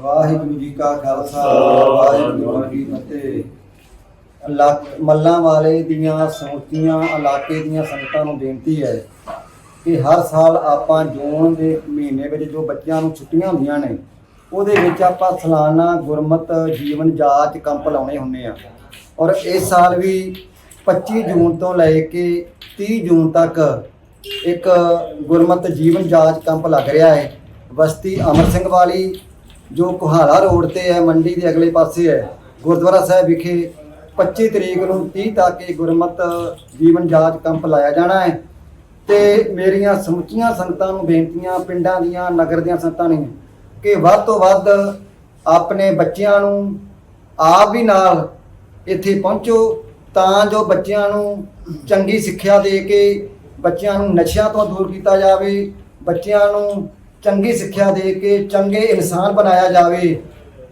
ਵਾਹਿਗੁਰੂ ਜੀ ਕਾ ਖਾਲਸਾ ਵਾਹਿਗੁਰੂ ਜੀ ਕੀ ਫਤਿਹ। ਮੱਲਾਂ ਵਾਲੇ ਦੀਆਂ ਸਮੁੱਚੀਆਂ ਇਲਾਕੇ ਦੀਆਂ ਸੰਗਤਾਂ ਨੂੰ ਬੇਨਤੀ ਹੈ ਕਿ ਹਰ ਸਾਲ ਆਪਾਂ ਜੂਨ ਦੇ ਮਹੀਨੇ ਵਿੱਚ ਜੋ ਬੱਚਿਆਂ ਨੂੰ ਛੁੱਟੀਆਂ ਹੁੰਦੀਆਂ ਨੇ ਉਹਦੇ ਵਿੱਚ ਆਪਾਂ ਸਾਲਾਨਾ ਗੁਰਮਤ ਜੀਵਨ ਜਾਚ ਕੰਪ ਲਾਉਣੇ ਹੁੰਦੇ ਆ। ਔਰ ਇਸ ਸਾਲ ਵੀ 25 ਜੂਨ ਤੋਂ ਲੈ ਕੇ 30 ਜੂਨ ਤੱਕ ਇੱਕ ਗੁਰਮਤ ਜੀਵਨ ਜਾਚ ਕੰਪ ਲੱਗ ਰਿਹਾ ਹੈ। ਬਸਤੀ ਅਮਰ ਸਿੰਘ ਵਾਲੀ ਜੋ ਕੁਹਾਲਾ ਰੋਡ ਤੇ ਹੈ, ਮੰਡੀ ਦੇ ਅਗਲੇ ਪਾਸੇ ਹੈ, ਗੁਰਦੁਆਰਾ ਸਾਹਿਬ ਵਿਖੇ 25 ਤਰੀਕ ਨੂੰ 30 ਤੱਕ ਇਹ ਗੁਰਮਤ ਜੀਵਨ ਜਾਂਚ ਕੰਪ ਲਾਇਆ ਜਾਣਾ ਹੈ ਤੇ ਮੇਰੀਆਂ ਸਮੁੱਚੀਆਂ ਸੰਗਤਾਂ ਨੂੰ ਬੇਨਤੀਆਂ, ਪਿੰਡਾਂ ਦੀਆਂ, ਨਗਰ ਦੀਆਂ ਸੰਗਤਾਂ ਨੇ ਕਿ ਵੱਧ ਤੋਂ ਵੱਧ ਆਪਣੇ ਬੱਚਿਆਂ ਨੂੰ ਆਪ ਵੀ ਨਾਲ ਇੱਥੇ ਪਹੁੰਚੋ ਤਾਂ ਜੋ ਬੱਚਿਆਂ ਨੂੰ ਚੰਗੀ ਸਿੱਖਿਆ ਦੇ ਕੇ ਬੱਚਿਆਂ ਨੂੰ ਨਸ਼ਿਆਂ ਤੋਂ ਦੂਰ ਕੀਤਾ ਜਾਵੇ, ਬੱਚਿਆਂ ਨੂੰ ਚੰਗੀ ਸਿੱਖਿਆ ਦੇ ਕੇ ਚੰਗੇ ਇਨਸਾਨ ਬਣਾਇਆ ਜਾਵੇ।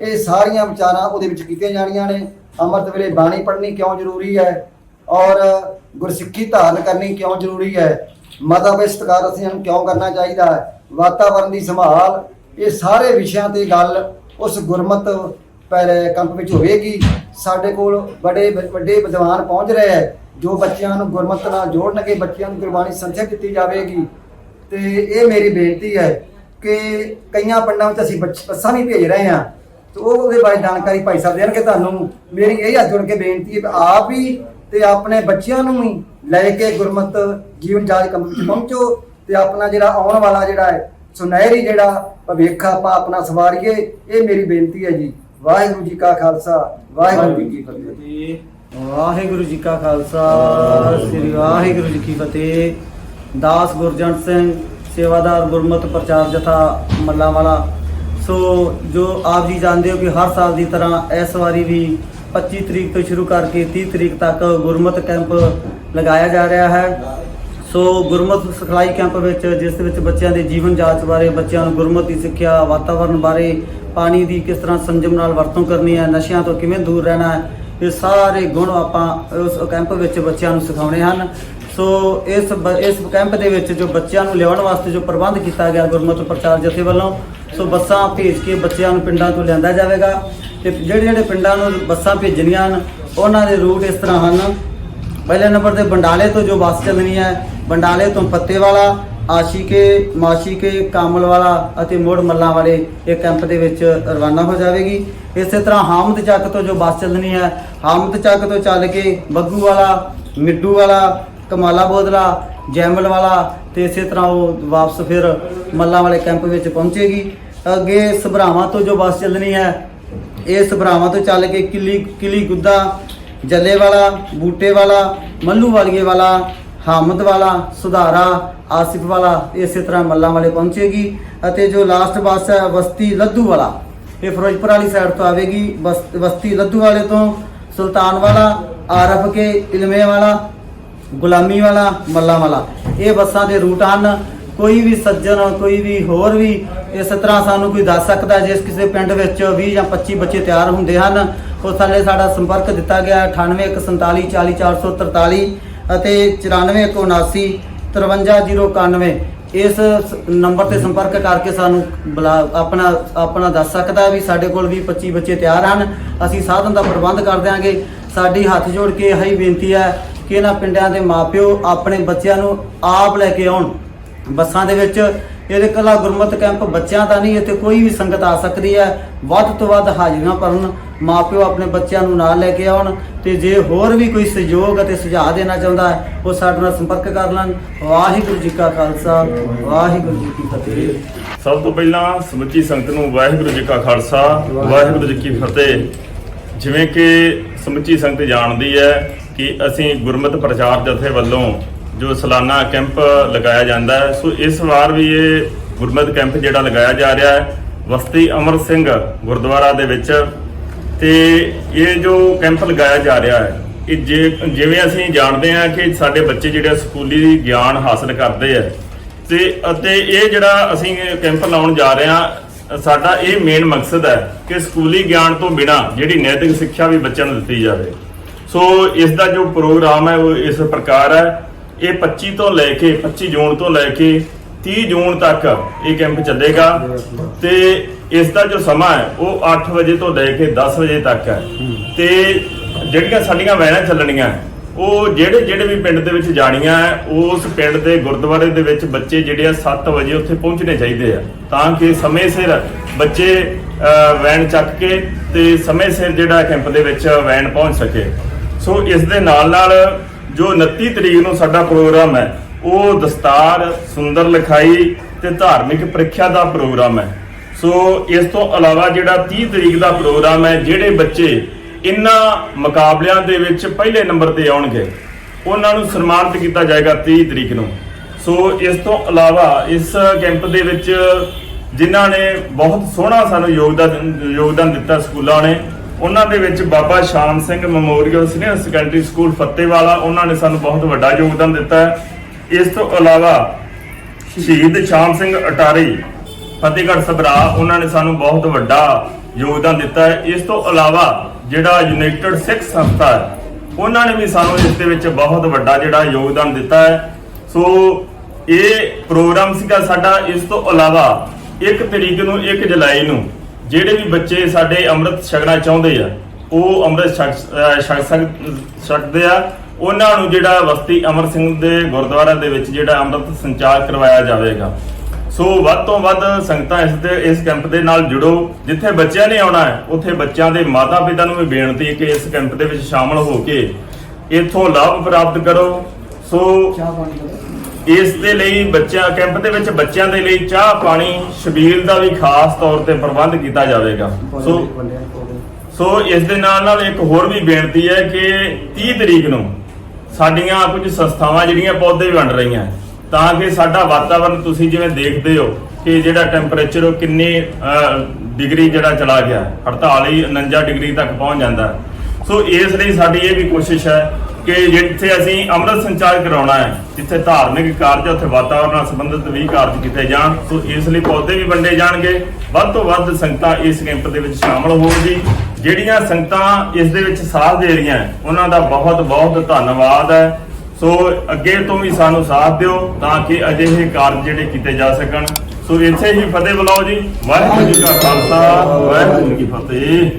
ਇਹ ਸਾਰੀਆਂ ਵਿਚਾਰਾਂ ਉਹਦੇ ਵਿੱਚ ਕੀਤੀਆਂ ਜਾਣੀਆਂ ਨੇ। ਅੰਮ੍ਰਿਤ ਵੇਲੇ ਬਾਣੀ ਪੜ੍ਹਨੀ ਕਿਉਂ ਜ਼ਰੂਰੀ ਹੈ? ਔਰ ਗੁਰਸਿੱਖੀ ਧਾਰਨ ਕਰਨੀ ਕਿਉਂ ਜ਼ਰੂਰੀ ਹੈ? ਮਤਾ ਸਤਿਕਾਰ ਅਸੀਂ ਨੂੰ ਕਿਉਂ ਕਰਨਾ ਚਾਹੀਦਾ ਹੈ? ਵਾਤਾਵਰਣ ਦੀ ਸੰਭਾਲ, ਇਹ ਸਾਰੇ ਵਿਸ਼ਿਆਂ ਤੇ ਗੱਲ ਉਸ ਗੁਰਮਤ ਪਰ ਕੰਪ ਵਿੱਚ ਹੋਵੇਗੀ। ਸਾਡੇ ਕੋਲ ਬੜੇ ਵੱਡੇ ਵਿਦਵਾਨ ਪਹੁੰਚ ਰਹੇ ਹੈ, ਜੋ ਬੱਚਿਆਂ ਨੂੰ ਗੁਰਮਤ ਨਾਲ ਜੋੜਨਗੇ, ਬੱਚਿਆਂ ਨੂੰ ਗੁਰਬਾਣੀ ਸੰਥਿਆ ਦਿੱਤੀ ਜਾਵੇਗੀ। ਤੇ ਇਹ ਮੇਰੀ ਬੇਨਤੀ ਹੈ ਕਿ ਕਈਆਂ ਪਿੰਡਾਂ ਵਿੱਚ ਅਸੀਂ ਬੱਸਾਂ ਵੀ ਭੇਜ ਰਹੇ ਹਾਂ। ਤੇ ਉਹ ਉਹਦੇ ਬਾਰੇ ਜਾਣਕਾਰੀ ਭਾਈ ਸਾਹਿਬ ਦੇਣਗੇ ਤੁਹਾਨੂੰ। ਮੇਰੀ ਇਹ ਹੱਥ ਜੋੜ ਕੇ ਬੇਨਤੀ ਹੈ ਕਿ ਆਪ ਵੀ ਤੇ ਆਪਣੇ ਬੱਚਿਆਂ ਨੂੰ ਵੀ ਲੈ ਕੇ ਗੁਰਮਤ ਜੀਵਨ ਜਾਚ ਕੰਮ ਵਿੱਚ ਪਹੁੰਚੋ ਤੇ ਆਪਣਾ ਜਿਹੜਾ ਆਉਣ ਵਾਲਾ ਜਿਹੜਾ ਹੈ, ਸੁਨਹਿਰੀ ਜਿਹੜਾ ਭਵਿੱਖ ਆਪਾਂ ਆਪਣਾ ਸਵਾਰੀਏ, ਇਹ ਮੇਰੀ ਬੇਨਤੀ ਹੈ ਜੀ। ਵਾਹਿਗੁਰੂ ਜੀ ਕਾ ਖਾਲਸਾ, ਵਾਹਿਗੁਰੂ ਜੀ ਕੀ ਫਤਿਹ। ਵਾਹਿਗੁਰੂ ਜੀ ਕਾ ਖਾਲਸਾ, ਸ੍ਰੀ ਵਾਹਿਗੁਰੂ ਜੀ ਕੀ ਫਤਿਹ। ਦਾਸ ਗੁਰਜੰਟ ਸਿੰਘ ਸੇਵਾਦਾਰ ਗੁਰਮਤ ਪ੍ਰਚਾਰ ਜਥਾ ਮੱਲਾ ਵਾਲਾ। ਸੋ ਜੋ ਆਪ ਜੀ ਜਾਣਦੇ ਹੋ ਕਿ ਹਰ ਸਾਲ ਦੀ ਤਰ੍ਹਾਂ ਇਸ ਵਾਰੀ ਵੀ 25 ਤਰੀਕ ਤੋਂ ਸ਼ੁਰੂ ਕਰਕੇ 30 ਤਰੀਕ ਤੱਕ ਗੁਰਮਤ ਕੈਂਪ ਲਗਾਇਆ ਜਾ ਰਿਹਾ ਹੈ। ਸੋ ਗੁਰਮਤ ਸਿਖਲਾਈ ਕੈਂਪ ਵਿੱਚ, ਜਿਸ ਦੇ ਵਿੱਚ ਬੱਚਿਆਂ ਦੇ ਜੀਵਨ ਜਾਂਚ ਬਾਰੇ, ਬੱਚਿਆਂ ਨੂੰ ਗੁਰਮਤ ਦੀ ਸਿੱਖਿਆ ਵਾਤਾਵਰਣ ਬਾਰੇ, ਪਾਣੀ ਦੀ ਕਿਸ ਤਰ੍ਹਾਂ ਸੰਜਮ ਨਾਲ ਵਰਤੋਂ ਕਰਨੀ ਹੈ, ਨਸ਼ਿਆਂ ਤੋਂ ਕਿਵੇਂ ਦੂਰ ਰਹਿਣਾ ਹੈ ਇਹ ਸਾਰੇ ਗੁਣ ਆਪਾਂ ਉਸ ਕੈਂਪ ਵਿੱਚ ਬੱਚਿਆਂ ਨੂੰ ਸਿਖਾਉਣੇ ਹਨ। ਸੋ ਇਸ ਬ- ਇਸ ਕੈਂਪ ਦੇ ਵਿੱਚ ਜੋ ਬੱਚਿਆਂ ਨੂੰ ਲਿਆਉਣ ਵਾਸਤੇ ਜੋ ਪ੍ਰਬੰਧ ਕੀਤਾ ਗਿਆ ਗੁਰਮਤ ਪ੍ਰਚਾਰ ਜਥੇ ਵੱਲੋਂ, ਸੋ ਬੱਸਾਂ ਭੇਜ ਕੇ ਬੱਚਿਆਂ ਨੂੰ ਪਿੰਡਾਂ ਤੋਂ ਲਿਆਂਦਾ ਜਾਵੇਗਾ। ਤੇ ਜਿਹੜੇ ਜਿਹੜੇ ਪਿੰਡਾਂ ਨੂੰ ਬੱਸਾਂ ਭੇਜਣੀਆਂ ਹਨ, ਉਹਨਾਂ ਦੇ ਰੂਟ ਇਸ ਤਰ੍ਹਾਂ ਹਨ। ਪਹਿਲੇ ਨੰਬਰ ਤੇ ਬੰਡਾਲੇ ਤੋਂ ਜੋ ਬੱਸ ਚੱਲਣੀ ਹੈ, ਬੰਡਾਲੇ ਤੋਂ ਪੱਤੇ ਵਾਲਾ ਆਸ਼ੀਕੇ, ਮਾਸ਼ੀਕੇ ਕਾਮਲ ਵਾਲਾ ਅਤੇ ਮੋੜ ਮੱਲਾਂ ਵਾਲੇ ਇਹ ਕੈਂਪ ਦੇ ਵਿੱਚ ਰਵਾਨਾ ਹੋ ਜਾਵੇਗੀ। ਇਸੇ ਤਰ੍ਹਾਂ ਹਾਮਦ ਚੱਕ ਤੋਂ ਜੋ ਬੱਸ ਚੱਲਣੀ ਹੈ, ਹਾਮਦ ਚੱਕ ਤੋਂ ਚੱਲ ਕੇ ਬੱਗੂ ਵਾਲਾ ਮਿੱਡੂ ਵਾਲਾ ਕਮਾਲਾ ਬੋਦਲਾ ਜੈਮਲ ਵਾਲਾ ਤੇ ਇਸੇ ਤਰ੍ਹਾਂ ਉਹ ਵਾਪਸ ਫਿਰ ਮੱਲਾਂ ਵਾਲੇ ਕੈਂਪ ਵਿੱਚ ਪਹੁੰਚੇਗੀ। ਅੱਗੇ ਸਭਰਾਵਾਂ ਤੋਂ ਜੋ ਬੱਸ ਚੱਲਣੀ ਹੈ, ਇਹ ਸਭਰਾਵਾਂ ਤੋਂ ਚੱਲ ਕੇ ਕਿਲੀ ਕਿਲੀ ਗੁੱਦਾ ਜੱਲੇ ਵਾਲਾ ਬੂਟੇ ਵਾਲਾ ਮੱਲੂ ਵਾਲੀਏ ਵਾਲਾ ਹਾਮਦ ਵਾਲਾ, ਸੁਧਾਰਾ, ਆਸਿਫ ਵਾਲਾ, ਇਸੇ ਤਰ੍ਹਾਂ ਮੱਲਾਂ ਵਾਲੇ ਪਹੁੰਚੇਗੀ ਅਤੇ ਜੋ ਲਾਸਟ ਬੱਸ ਹੈ ਬਸਤੀ ਲੱਧੂ ਵਾਲਾ, ਇਹ ਫਿਰੋਜ਼ਪੁਰ ਵਾਲੀ ਸਾਈਡ ਤੋਂ ਆਵੇਗੀ ਬਸ- ਬਸਤੀ ਲੱਧੂ ਵਾਲੇ ਤੋਂ ਸੁਲਤਾਨ ਵਾਲਾ, ਆਰਫ ਕੇ ਇਲਮੇ ਵਾਲਾ, ਗੁਲਾਮੀ ਵਾਲਾ, ਮੱਲਾ ਵਾਲਾ। ਇਹ ਬੱਸਾਂ ਦੇ ਰੂਟ ਹਨ, ਕੋਈ ਵੀ ਸੱਜਣ, ਕੋਈ ਵੀ ਹੋਰ ਵੀ ਇਸ ਤਰ੍ਹਾਂ ਸਾਨੂੰ ਕੋਈ ਦੱਸ ਸਕਦਾ ਜਿਸ ਕਿਸੇ ਪਿੰਡ ਵਿੱਚ 20 ਜਾਂ 25 ਬੱਚੇ ਤਿਆਰ ਹੁੰਦੇ ਹਨ ਉਹ ਥੱਲੇ ਸਾਡਾ ਸੰਪਰਕ ਦਿੱਤਾ ਗਿਆ ਹੈ 9817440443 ਅਤੇ 9417 53091 ਇਸ ਸ- ਨੰਬਰ ਤੇ ਸੰਪਰਕ ਕਰਕੇ ਸਾਨੂੰ ਬੁਲਾ ਆਪਣਾ ਆਪਣਾ ਦੱਸ ਸਕਦਾ ਵੀ ਸਾਡੇ ਕੋਲ ਵੀ 25 ਬੱਚੇ ਤਿਆਰ ਹਨ। ਅਸੀਂ ਸਾਧਨ ਦਾ ਪ੍ਰਬੰਧ ਕਰ ਦਿਆਂਗੇ। ਸਾਡੀ ਹੱਥ ਜੋੜ ਕੇ ਇਹੀ ਬੇਨਤੀ ਹੈ ਕਿ ਇਹਨਾਂ ਪਿੰਡਾਂ ਦੇ ਮਾਪਿਓ ਆਪਣੇ ਬੱਚਿਆਂ ਨੂੰ ਆਪ ਲੈ ਕੇ ਆਉਣ। ਬੱਸਾਂ ਦੇ ਵਿੱਚ ਇਹਦੇ ਕਲਾ ਗੁਰਮਤ ਕੈਂਪ ਬੱਚਿਆਂ ਦਾ ਨਹੀਂ, ਇੱਥੇ ਕੋਈ ਵੀ ਸੰਗਤ ਆ ਸਕਦੀ ਹੈ। ਵੱਧ ਤੋਂ ਵੱਧ ਹਾਜ਼ਰੀਆਂ ਭਰਨ, ਮਾਪਿਓ ਆਪਣੇ ਬੱਚਿਆਂ ਨੂੰ ਨਾਲ ਲੈ ਕੇ ਆਉਣ ਤੇ ਜੇ ਹੋਰ ਵੀ ਕੋਈ ਸਹਿਯੋਗ ਅਤੇ ਸੁਝਾਅ ਦੇਣਾ ਚਾਹੁੰਦਾ ਹੈ, ਉਹ ਸਾਡੇ ਨਾਲ ਸੰਪਰਕ ਕਰ ਲੈਣ। ਵਾਹਿਗੁਰੂ ਜੀ ਕਾ ਖਾਲਸਾ, ਵਾਹਿਗੁਰੂ ਜੀ ਕੀ ਫਤਿਹ। ਸਭ ਤੋਂ ਪਹਿਲਾਂ ਸਮੁੱਚੀ ਸੰਗਤ ਨੂੰ ਵਾਹਿਗੁਰੂ ਜੀ ਕਾ ਖਾਲਸਾ, ਵਾਹਿਗੁਰੂ ਜੀ ਕੀ ਫਤਿਹ। ਜਿਵੇਂ ਕਿ ਸਮੁੱਚੀ ਸੰਗਤ ਜਾਣਦੀ ਹੈ ਕਿ ਅਸੀਂ ਗੁਰਮਤਿ ਪ੍ਰਚਾਰ ਜਥੇ ਵੱਲੋਂ ਜੋ ਸਾਲਾਨਾ ਕੈਂਪ ਲਗਾਇਆ ਜਾਂਦਾ ਹੈ। ਸੋ ਇਸ ਵਾਰ ਵੀ ਇਹ ਗੁਰਮਤਿ ਕੈਂਪ ਜਿਹੜਾ ਲਗਾਇਆ ਜਾ ਰਿਹਾ ਹੈ, ਵਸਤੀ ਅਮਰ ਸਿੰਘ ਗੁਰਦੁਆਰਾ ਦੇ ਵਿੱਚ। ਤੇ ਇਹ ਜੋ ਕੈਂਪ ਲਗਾਇਆ ਜਾ ਰਿਹਾ ਹੈ, ਇਹ ਜੇ ਜਿਵੇਂ ਅਸੀਂ ਜਾਣਦੇ ਹਾਂ ਕਿ ਸਾਡੇ ਬੱਚੇ ਜਿਹੜੇ ਸਕੂਲੀ ਗਿਆਨ ਹਾਸਲ ਕਰਦੇ ਆ, ਤੇ ਅਤੇ ਇਹ ਜਿਹੜਾ ਅਸੀਂ ਕੈਂਪ ਲਾਉਣ ਜਾ ਰਹੇ ਹਾਂ, ਸਾਡਾ ਇਹ ਮੇਨ ਮਕਸਦ ਹੈ ਕਿ ਸਕੂਲੀ ਗਿਆਨ ਤੋਂ ਬਿਨਾ ਜਿਹੜੀ ਨੈਤਿਕ ਸਿੱਖਿਆ ਵੀ ਬੱਚਿਆਂ ਨੂੰ ਦਿੱਤੀ ਜਾਵੇ। ਸੋ ਇਸ ਦਾ ਜੋ ਪ੍ਰੋਗਰਾਮ ਹੈ, ਉਹ ਇਸ ਪ੍ਰਕਾਰ ਹੈ ਇਹ 25 ਤੋਂ ਲੈ ਕੇ 25 ਜੂਨ ਤੋਂ ਲੈ ਕੇ 30 ਜੂਨ ਤੱਕ ਇਹ ਕੈਂਪ ਚੱਲੇਗਾ। ਤੇ ਇਸ ਦਾ ਜੋ ਸਮਾਂ ਹੈ, ਉਹ 8 ਵਜੇ ਤੋਂ ਲੈ ਕੇ 10 ਵਜੇ ਤੱਕ ਹੈ। ਤੇ ਜਿਹੜੀਆਂ ਸਾਡੀਆਂ ਵੈਨਾਂ ਚੱਲਣੀਆਂ, ਉਹ ਜਿਹੜੇ ਜਿਹੜੇ ਵੀ ਪਿੰਡ ਦੇ ਵਿੱਚ ਜਾਣੀਆਂ ਹੈ, ਉਸ ਪਿੰਡ ਦੇ ਗੁਰਦੁਆਰੇ ਦੇ ਵਿੱਚ ਬੱਚੇ ਜਿਹੜੇ ਆ 7 ਵਜੇ ਉੱਥੇ ਪਹੁੰਚਣੇ ਚਾਹੀਦੇ ਆ। ਤਾਂ ਕਿ ਸਮੇਂ ਸਿਰ ਬੱਚੇ ਵੈਨ ਚੱਕ ਕੇ ਤੇ ਸਮੇਂ ਸਿਰ ਜਿਹੜਾ ਕੈਂਪ ਦੇ ਵਿੱਚ ਵੈਨ ਪਹੁੰਚ ਸਕੇ। ਸੋ ਇਸ ਦੇ ਨਾਲ ਨਾਲ ਜੋ 29 ਤਰੀਕ ਨੂੰ ਸਾਡਾ ਪ੍ਰੋਗਰਾਮ ਹੈ, ਉਹ ਦਸਤਾਰ, ਸੁੰਦਰ ਲਿਖਾਈ ਤੇ ਧਾਰਮਿਕ ਪ੍ਰੀਖਿਆ ਦਾ ਪ੍ਰੋਗਰਾਮ ਹੈ। ਸੋ ਇਸ ਤੋਂ ਇਲਾਵਾ ਜਿਹੜਾ 30 ਤਰੀਕ ਦਾ ਪ੍ਰੋਗਰਾਮ ਹੈ, ਜਿਹੜੇ ਬੱਚੇ ਇਨ੍ਹਾਂ ਮੁਕਾਬਲਿਆਂ ਦੇ ਵਿੱਚ ਪਹਿਲੇ ਨੰਬਰ ਤੇ ਆਉਣਗੇ, ਉਹਨਾਂ ਨੂੰ ਸਨਮਾਨਿਤ ਕੀਤਾ ਜਾਏਗਾ 30 ਤਰੀਕ ਨੂੰ। ਸੋ ਇਸ ਤੋਂ ਇਲਾਵਾ ਇਸ ਕੈਂਪ ਦੇ ਵਿੱਚ ਜਿਨ੍ਹਾਂ ਨੇ ਬਹੁਤ ਸੋਹਣਾ ਸਾਨੂੰ ਯੋਗਦਾਨ ਯੋਗਦਾਨ ਦਿੱਤਾ ਸਕੂਲਾਂ ਨੇ ਉਹਨਾਂ ਦੇ ਵਿੱਚ Baba Sham Singh memorial senior secondary school Fattewala, ਉਹਨਾਂ ਨੇ ਸਾਨੂੰ ਬਹੁਤ ਵੱਡਾ ਯੋਗਦਾਨ ਦਿੱਤਾ ਹੈ। ਇਸ ਤੋਂ ਇਲਾਵਾ ਸ਼ਹੀਦ ਸ਼ਾਮ ਸਿੰਘ ਅਟਾਰੀ, ਫਤਿਹਗੜ੍ਹ ਸਭਰਾ, ਉਹਨਾਂ ਨੇ ਸਾਨੂੰ ਬਹੁਤ ਵੱਡਾ ਯੋਗਦਾਨ ਦਿੱਤਾ ਹੈ। ਇਸ ਤੋਂ ਇਲਾਵਾ ਜਿਹੜਾ ਯੂਨਾਈਟਿਡ ਸਿੱਖ ਸੰਸਥਾ ਹੈ, ਉਹਨਾਂ ਨੇ ਵੀ ਸਾਨੂੰ ਇਸ ਦੇ ਵਿੱਚ ਬਹੁਤ ਵੱਡਾ ਜਿਹੜਾ ਯੋਗਦਾਨ ਦਿੱਤਾ ਹੈ। ਸੋ ਇਹ ਪ੍ਰੋਗਰਾਮ ਸੀਗਾ ਸਾਡਾ। ਇਸ ਤੋਂ ਇਲਾਵਾ 1 ਤਰੀਕ ਨੂੰ 1 ਜੁਲਾਈ ਨੂੰ ਜਿਹੜੇ ਵੀ ਬੱਚੇ ਸਾਡੇ ਅੰਮ੍ਰਿਤ ਛਕਣਾ ਚਾਹੁੰਦੇ ਆ, ਉਹ ਅੰਮ੍ਰਿਤ ਛਕ, ਅਹ ਛਕਦੇ ਆ। ਉਹਨਾਂ ਨੂੰ ਜਿਹੜਾ ਵਸਤੀ ਅਮਰ ਸਿੰਘ ਦੇ ਗੁਰਦੁਆਰਾ ਦੇ ਵਿੱਚ ਜਿਹੜਾ ਅੰਮ੍ਰਿਤ ਸੰਚਾਰ ਕਰਵਾਇਆ ਜਾਵੇਗਾ। ਸੋ ਵੱਧ ਤੋਂ ਵੱਧ ਸੰਗਤਾਂ ਇਸ ਦੇ, ਇਸ ਕੈਂਪ ਦੇ ਨਾਲ ਜੁੜੋ। ਜਿੱਥੇ ਬੱਚਿਆਂ ਨੇ ਆਉਣਾ ਹੈ, ਉੱਥੇ ਬੱਚਿਆਂ ਦੇ ਮਾਤਾ ਪਿਤਾ ਨੂੰ ਵੀ ਬੇਨਤੀ ਹੈ ਕਿ ਇਸ ਕੈਂਪ ਦੇ ਵਿੱਚ ਸ਼ਾਮਲ ਹੋ ਕੇ ਇੱਥੋਂ ਲਾਭ ਪ੍ਰਾਪਤ ਕਰੋ। ਸੋ ਇਸ ਦੇ ਲਈ ਬੱਚਿਆਂ ਕੈਂਪ ਦੇ ਵਿੱਚ ਬੱਚਿਆਂ ਦੇ ਲਈ ਚਾਹ ਪਾਣੀ ਸ਼ਬੀਲ ਦਾ ਵੀ ਖਾਸ ਤੌਰ ਤੇ ਪ੍ਰਬੰਧ ਕੀਤਾ ਜਾਵੇਗਾ। ਸੋ ਸੋ ਇਸ ਦੇ ਨਾਲ ਨਾਲ ਇੱਕ ਹੋਰ ਵੀ ਬੇਨਤੀ ਹੈ ਕਿ 30 ਤਰੀਕ ਨੂੰ ਸਾਡੀਆਂ ਕੁਝ ਸੰਸਥਾਵਾਂ ਜਿਹੜੀਆਂ ਪੌਦੇ ਵੰਡ ਰਹੀਆਂ ਤਾਂ ਕਿ ਸਾਡਾ ਵਾਤਾਵਰਣ ਤੁਸੀਂ ਜਿਵੇਂ ਦੇਖਦੇ ਹੋ ਕਿ ਜਿਹੜਾ ਟੈਂਪਰੇਚਰ ਉਹ ਕਿੰਨੀ ਡਿਗਰੀ ਜਿਹੜਾ ਚਲਾ ਗਿਆ ਹੈ, 48 49 ਡਿਗਰੀ ਤੱਕ ਪਹੁੰਚ ਜਾਂਦਾ। ਸੋ ਇਸ ਲਈ ਸਾਡੀ ਇਹ ਵੀ ਕੋਸ਼ਿਸ਼ ਹੈ ਕਿ ਜਿੱਥੇ ਅਸੀਂ ਅੰਮ੍ਰਿਤ ਸੰਚਾਰ ਕਰਾਉਣਾ ਹੈ, ਜਿੱਥੇ ਧਾਰਮਿਕ ਕਾਰਜ ਉੱਥੇ ਵਾਤਾਵਰਣ ਨਾਲ ਸੰਬੰਧਿਤ ਵੀ ਕਾਰਜ ਕੀਤੇ ਜਾਣ, ਸੋ ਇਸ ਲਈ ਪੌਦੇ ਵੀ ਵੰਡੇ ਜਾਣਗੇ। ਵੱਧ ਤੋਂ ਵੱਧ ਸੰਗਤਾਂ ਇਸ ਕੈਂਪ ਦੇ ਵਿੱਚ ਸ਼ਾਮਲ ਹੋਣ ਜੀ ਜਿਹੜੀਆਂ ਸੰਗਤਾਂ ਇਸ ਦੇ ਵਿੱਚ ਸਾਥ ਦੇ ਰਹੀਆਂ, ਉਹਨਾਂ ਦਾ ਬਹੁਤ ਬਹੁਤ ਧੰਨਵਾਦ ਹੈ। ਸੋ ਅੱਗੇ ਤੋਂ ਵੀ ਸਾਨੂੰ ਸਾਥ ਦਿਓ ਤਾਂ ਕਿ ਅਜਿਹੇ ਕਾਰਜ ਜਿਹੜੇ ਕੀਤੇ ਜਾ ਸਕਣ। ਸੋ ਇੱਥੇ ਹੀ ਫਤਿਹ ਬੁਲਾਓ ਜੀ। ਵਾਹਿਗੁਰੂ ਜੀ ਕਾ ਖਾਲਸਾ, ਵਾਹਿਗੁਰੂ ਜੀ ਕੀ ਫਤਿਹ।